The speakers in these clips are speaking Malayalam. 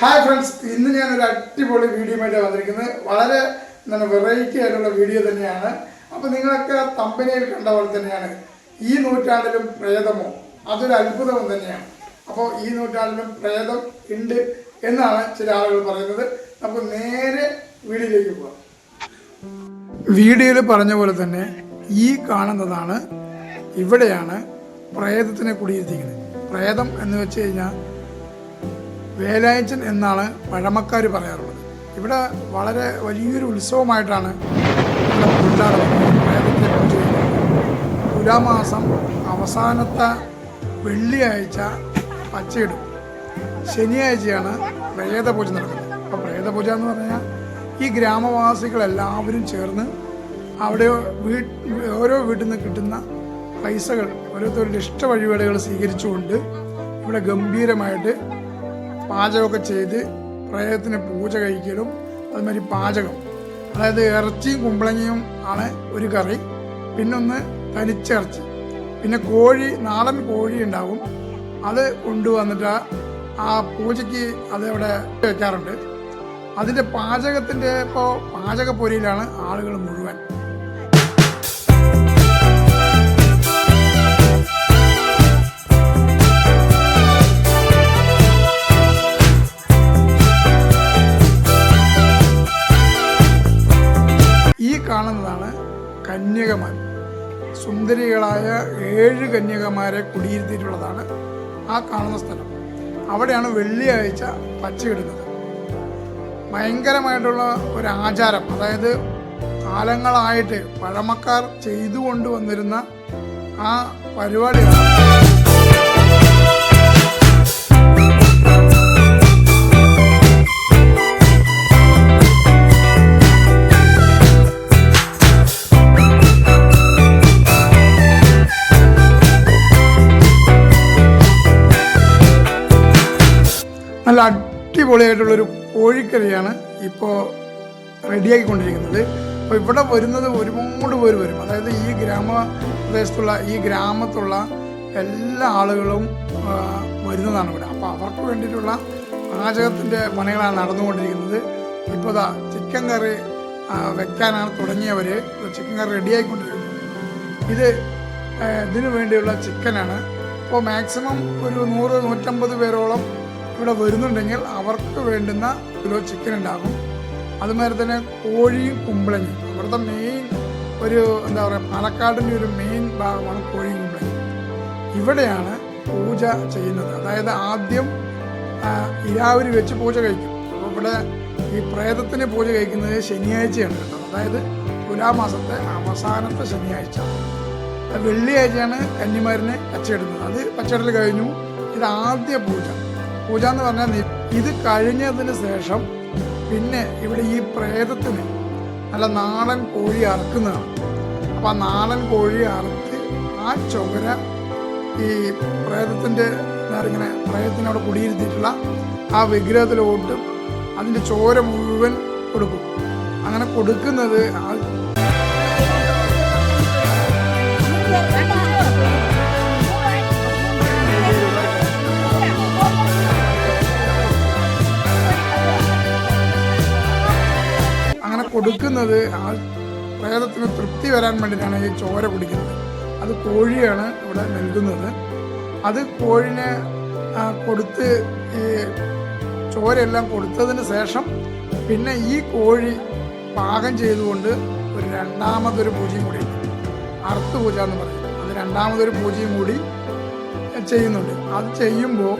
ഹായ് ഫ്രണ്ട്സ് ഇന്ന് ഞാൻ ഒരു അടിപൊളി വീഡിയോ ആയിട്ട് വന്നിരിക്കുന്നത്. വളരെ എന്താണ് വെറൈറ്റി ആയിട്ടുള്ള വീഡിയോ തന്നെയാണ്. അപ്പോൾ നിങ്ങളൊക്കെ തമ്പനിയിൽ കണ്ട പോലെ തന്നെയാണ്. ഈ നൂറ്റാണ്ടിലും പ്രേതമോ? അതൊരു അത്ഭുതവും തന്നെയാണ്. അപ്പോൾ ഈ നൂറ്റാണ്ടിലും പ്രേതം ഉണ്ട് എന്നാണ് ചില ആളുകൾ പറയുന്നത്. അപ്പോൾ നേരെ വീഡിയോയിലേക്ക് പോകാം വീഡിയോയിൽ പറഞ്ഞ പോലെ തന്നെ ഈ കാണുന്നതാണ് ഇവിടെയാണ് പ്രേതത്തിനെ കുടിയിരുത്തിക്കുന്നത് പ്രേതം എന്ന് വെച്ച് കഴിഞ്ഞാൽ വേലായച്ചൻ എന്നാണ് പഴമക്കാർ പറയാറുള്ളത്. ഇവിടെ വളരെ വലിയൊരു ഉത്സവമായിട്ടാണ് തുലാമാസം അവസാനത്തെ വെള്ളിയാഴ്ച പച്ചയിടും. ശനിയാഴ്ചയാണ് പ്രേതപൂജ നടക്കുന്നത്. അപ്പോൾ പ്രേതപൂജ എന്ന് പറഞ്ഞാൽ ഈ ഗ്രാമവാസികളെല്ലാവരും ചേർന്ന് അവിടെ ഓരോ വീട്ടിൽ നിന്ന് കിട്ടുന്ന പൈസകൾ ഓരോരുത്തരുടെ ഇഷ്ട വഴിപാടുകൾ സ്വീകരിച്ചുകൊണ്ട് ഇവിടെ ഗംഭീരമായിട്ട് പാചകമൊക്കെ ചെയ്ത് പ്രേതത്തിന് പൂജ കഴിക്കലും അതുമാതിരി പാചകം. അതായത് ഇറച്ചിയും കുമ്പളങ്ങയും ആണ് ഒരു കറി. പിന്നൊന്ന് തനിച്ചിറച്ചി. പിന്നെ കോഴി നാടൻ കോഴി ഉണ്ടാവും. അത് കൊണ്ടുവന്നിട്ട് ആ പൂജയ്ക്ക് അത് അവിടെ വെക്കാറുണ്ട്. അതിന്റെ പാചകത്തിന്റെ ഇപ്പോൾ പാചകപ്പൊരിയിലാണ് ആളുകൾ മുഴുവൻ. കന്യകമാരെ കുടിയിരുത്തിയിട്ടുള്ളതാണ് ആ കാണുന്ന സ്ഥലം. അവിടെയാണ് വെള്ളിയാഴ്ച പച്ചയിടുന്നത് ഭയങ്കരമായിട്ടുള്ള ഒരു ആചാരം അതായത് കാലങ്ങളായിട്ട് പഴമക്കാർ ചെയ്തു കൊണ്ടുവന്നിരുന്ന ആ പരിപാടിയാണ് അടിപൊളിയായിട്ടുള്ളൊരു കോഴിക്കറിയാണ് ഇപ്പോൾ റെഡിയാക്കിക്കൊണ്ടിരിക്കുന്നത് അപ്പോൾ ഇവിടെ വരുന്നത് ഒരുപാട് പേര് വരും. അതായത് ഈ ഗ്രാമപ്രദേശത്തുള്ള ഈ ഗ്രാമത്തുള്ള എല്ലാ ആളുകളും വരുന്നതാണ് ഇവിടെ. അപ്പോൾ അവർക്ക് വേണ്ടിയിട്ടുള്ള പാചകത്തിന്റെ പണികളാണ് നടന്നുകൊണ്ടിരിക്കുന്നത്. ഇപ്പോൾ ദാ ചിക്കൻ കറി വെക്കാനാണ് തുടങ്ങിയവർ ചിക്കൻ കറി റെഡിയായിക്കൊണ്ടിരിക്കുന്നത് ഇത് ഇതിനു വേണ്ടിയുള്ള ചിക്കനാണ്. അപ്പോൾ മാക്സിമം ഒരു നൂറ് നൂറ്റമ്പത് പേരോളം ഇവിടെ വരുന്നുണ്ടെങ്കിൽ അവർക്ക് വേണ്ടുന്ന കിലോ ചിക്കൻ ഉണ്ടാകും. അതുമാതിരി തന്നെ കോഴിയും കുമ്പളങ്ങയും. അവിടുത്തെ മെയിൻ ഒരു എന്താ പറയുക പാലക്കാടിന്റെ ഒരു മെയിൻ ഭാഗമാണ് കോഴിയും കുമ്പളങ്ങി ഇവിടെയാണ് പൂജ ചെയ്യുന്നത്. അതായത് ആദ്യം ഇരാവരി വെച്ച് പൂജ കഴിക്കും. അപ്പോൾ ഇവിടെ ഈ പ്രേതത്തിന് പൂജ കഴിക്കുന്നത് ശനിയാഴ്ചയാണ് കേട്ടോ. അതായത് തുലാമാസത്തെ അവസാനത്തെ ശനിയാഴ്ച. വെള്ളിയാഴ്ചയാണ് കന്നിമാരിനെ പച്ചയിടുന്നത് അത് പച്ചയിടൽ കഴിഞ്ഞു. ഇത് ആദ്യ പൂജ. പൂജ എന്ന് പറഞ്ഞാൽ ഇത് കഴിഞ്ഞതിന് ശേഷം പിന്നെ ഇവിടെ ഈ പ്രേതത്തിന് നല്ല നാടൻ കോഴി അറക്കുന്നതാണ്. അപ്പം ആ നാടൻ കോഴി അറുത്ത് ആ ചുവര ഈ പ്രേതത്തിന്റെ ഇങ്ങനെ പ്രേതത്തിനോട് കുടിയിരുത്തിയിട്ടുള്ള ആ വിഗ്രഹത്തിലോട്ട് അതിന്റെ ചോര മുഴുവൻ കൊടുക്കും. അങ്ങനെ കൊടുക്കുന്നത് ആ കൊടുക്കുന്നത് ആ പ്രേതത്തിന് തൃപ്തി വരാൻ വേണ്ടിയിട്ടാണ് ഈ ചോര കുടിക്കുന്നത്. അത് കോഴിയാണ് ഇവിടെ നൽകുന്നത്. അത് കോഴിനെ കൊടുത്ത് ഈ ചോരയെല്ലാം കൊടുത്തതിന് ശേഷം പിന്നെ ഈ കോഴി പാകം ചെയ്തുകൊണ്ട് ഒരു രണ്ടാമതൊരു പൂജയും കൂടി. അറുത്ത് പൂജ എന്ന് പറയും. അത് രണ്ടാമതൊരു പൂജയും കൂടി ചെയ്യുന്നുണ്ട്. അത് ചെയ്യുമ്പോൾ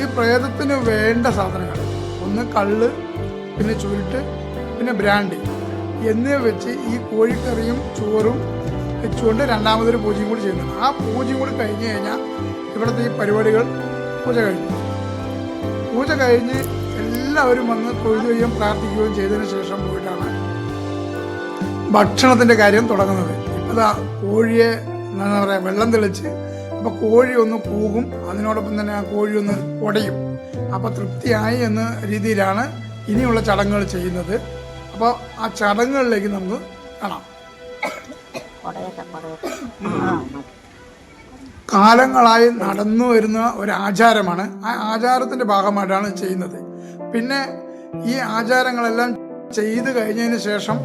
ഈ പ്രേതത്തിന് വേണ്ട സാധനങ്ങൾ. ഒന്ന് കള്ള് പിന്നെ ചുരുട്ട് പിന്നെ ബ്രാൻഡി. എന്നിവ വെച്ച് ഈ കോഴിക്കറിയും ചോറും വെച്ചുകൊണ്ട് രണ്ടാമതൊരു പൂജയും കൂടി ചെയ്യുന്നുണ്ട്. ആ പൂജയും കൂടി കഴിഞ്ഞ് കഴിഞ്ഞാൽ ഇവിടുത്തെ ഈ പരിപാടികൾ പൂജ കഴിഞ്ഞു. പൂജ കഴിഞ്ഞ് എല്ലാവരും വന്ന് തൊഴുകയും പ്രാർത്ഥിക്കുകയും ചെയ്തതിന് ശേഷം പോയിട്ടാണ് ഭക്ഷണത്തിന്റെ കാര്യം തുടങ്ങുന്നത്. ദാ കോഴിയെ എന്താ പറയുക വെള്ളം തെളിച്ച് അപ്പോൾ കോഴി ഒന്ന് കൂകും അതിനോടൊപ്പം തന്നെ ആ കോഴി ഒന്ന് ഉടയും അപ്പോൾ തൃപ്തിയായി എന്ന രീതിയിലാണ് ഇനിയുള്ള ചടങ്ങുകൾ ചെയ്യുന്നത്. അപ്പോൾ ആ ചടങ്ങുകളിലേക്ക് നമുക്ക് കാണാം. കാലങ്ങളായി നടന്നു വരുന്ന ഒരു ആചാരമാണ്. ആ ആചാരത്തിന്റെ ഭാഗമായിട്ടാണ് ചെയ്യുന്നത്. പിന്നെ ഈ ആചാരങ്ങളെല്ലാം ചെയ്തു കഴിഞ്ഞതിന് ശേഷം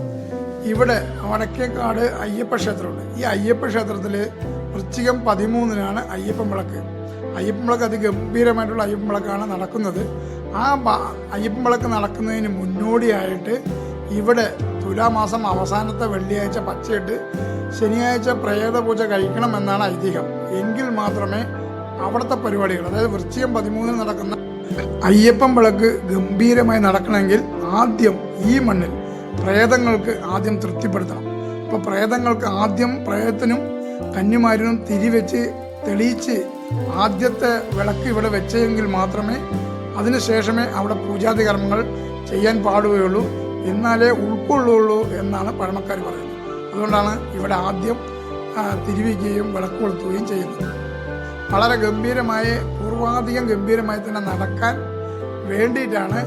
ഇവിടെ വടക്കേക്കാട് അയ്യപ്പ ക്ഷേത്രമുണ്ട്. ഈ അയ്യപ്പ ക്ഷേത്രത്തിൽ വൃശ്ചികം പതിമൂന്നിനാണ് അയ്യപ്പൻ വിളക്ക്. അയ്യപ്പൻ വിളക്ക് അതിഗംഭീരമായിട്ടുള്ള അയ്യപ്പൻ വിളക്കാണ് നടക്കുന്നത്. ആ അയ്യപ്പൻ വിളക്ക് നടക്കുന്നതിന് മുന്നോടിയായിട്ട് ഇവിടെ തുലാമാസം അവസാനത്തെ വെള്ളിയാഴ്ച പച്ചയിട്ട് ശനിയാഴ്ച പ്രേത പൂജ കഴിക്കണമെന്നാണ് ഐതിഹ്യം. എങ്കിൽ മാത്രമേ അവിടുത്തെ പരിപാടികൾ അതായത് വൃശ്ചികം പതിമൂന്നിന് നടക്കുന്ന അയ്യപ്പൻ വിളക്ക് ഗംഭീരമായി നടക്കണമെങ്കിൽ ആദ്യം ഈ മണ്ണിൽ പ്രേതങ്ങൾക്ക് ആദ്യം തൃപ്തിപ്പെടുത്തണം. അപ്പോൾ പ്രേതങ്ങൾക്ക് ആദ്യം പ്രേതത്തിനും കന്യമാരിനും തിരിവെച്ച് തെളിയിച്ച് ആദ്യത്തെ വിളക്ക് ഇവിടെ വെച്ചെങ്കിൽ മാത്രമേ അതിനുശേഷമേ അവിടെ പൂജാതി കർമ്മങ്ങൾ ചെയ്യാൻ പാടുകയുള്ളൂ. എന്നാലേ ഉൾക്കൊള്ളുള്ളൂ എന്നാണ് പഴമക്കാർ പറയുന്നത്. അതുകൊണ്ടാണ് ഇവിടെ ആദ്യം തിരുവിക്കുകയും വിളക്ക് കൊളുത്തുകയും ചെയ്യുന്നത്. വളരെ ഗംഭീരമായി പൂർവാധികം ഗംഭീരമായി തന്നെ നടക്കാൻ വേണ്ടിയിട്ടാണ്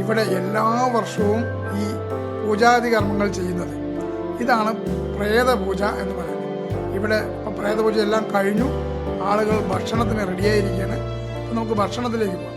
ഇവിടെ എല്ലാ വർഷവും ഈ പൂജാതി കർമ്മങ്ങൾ ചെയ്യുന്നത്. ഇതാണ് പ്രേതപൂജ എന്ന് പറയുന്നത്. ഇവിടെ ഇപ്പോൾ പ്രേതപൂജ എല്ലാം കഴിഞ്ഞു. ആളുകൾ ഭക്ഷണത്തിന് റെഡിയായിരിക്കുകയാണ് നമുക്ക് ഭക്ഷണത്തിലേക്ക് പോകാം.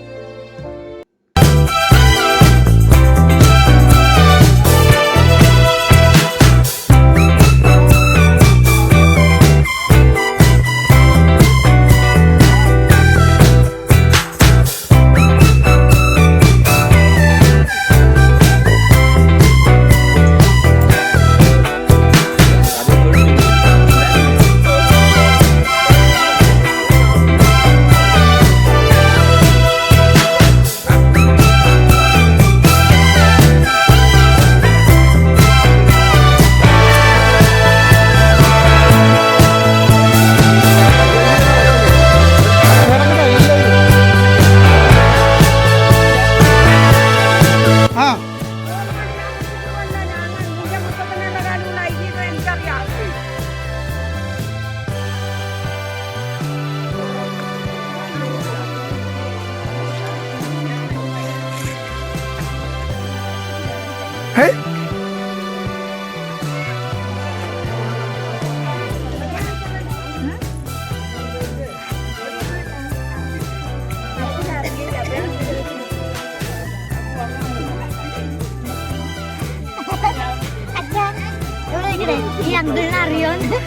ഈ അങ്കിളിനെ അറിയോന്ന്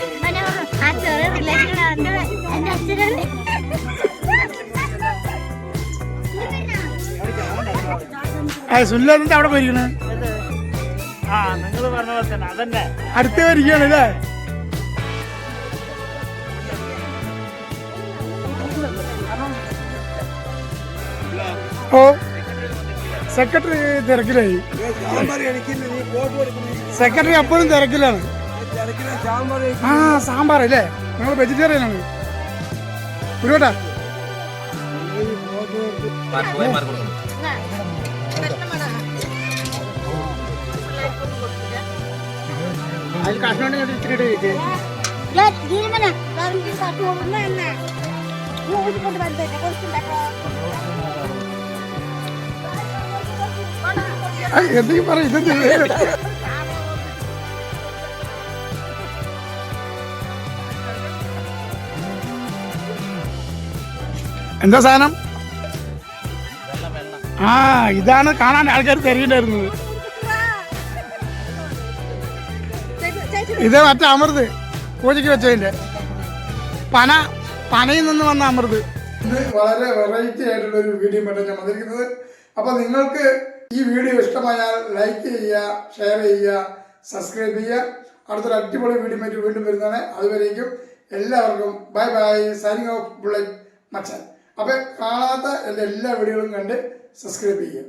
ആ ചെറിയ റിലേഷൻ എന്റെ അച്ഛനാണ് ഏ സുല്ലാതിന്റെ അവിടെ പോയിരിക്കണേ? നിങ്ങൾ പറഞ്ഞ പോലെ തന്നെ അതന്നെ. അടുത്ത് വരികയാണ് അല്ലേ? ഓ സെക്രട്ടറി തിരക്കിലായി. സെക്രട്ടറി അപ്പോഴും തിരക്കിലാണ്. ആ സാമ്പാർ അല്ലേ? നിങ്ങൾ വെജിറ്റേറിയൻ ആണ്. ഒരുവട്ടാ അതിൽ കഷ്ണം ഇത്തിരി ഇട്ട് എന്തെങ്കിലും പറയും ഇതെന്ത് എന്താ സാധനം? ആ ഇതാണ് കാണാൻ ആൾക്കാർ തിരയുണ്ടായിരുന്നത് ഇത് മറ്റേ അമൃത് പൂജയ്ക്ക് വെച്ചതിന്റെ. പന പനയിൽ നിന്ന് വന്ന അമൃത്. ഇത് വളരെ വെറൈറ്റി ആയിട്ടുള്ള ഒരു വീഡിയോ ആയിട്ടാണ് ഞാൻ വന്നിരിക്കുന്നത്. അപ്പൊ നിങ്ങൾക്ക് ഈ വീഡിയോ ഇഷ്ടമായാൽ ലൈക്ക് ചെയ്യുക ഷെയർ ചെയ്യുക സബ്സ്ക്രൈബ് ചെയ്യുക. അടുത്തൊരു അടിപൊളി വീഡിയോ ആയിട്ട് വീണ്ടും വരുന്നതാണ്. അതുവരേക്കും എല്ലാവർക്കും bye bye signing off bullet Machan. അപ്പൊ കാണാത്ത എന്റെ എല്ലാ വീഡിയോകളും കണ്ട് സബ്സ്ക്രൈബ് ചെയ്യുക.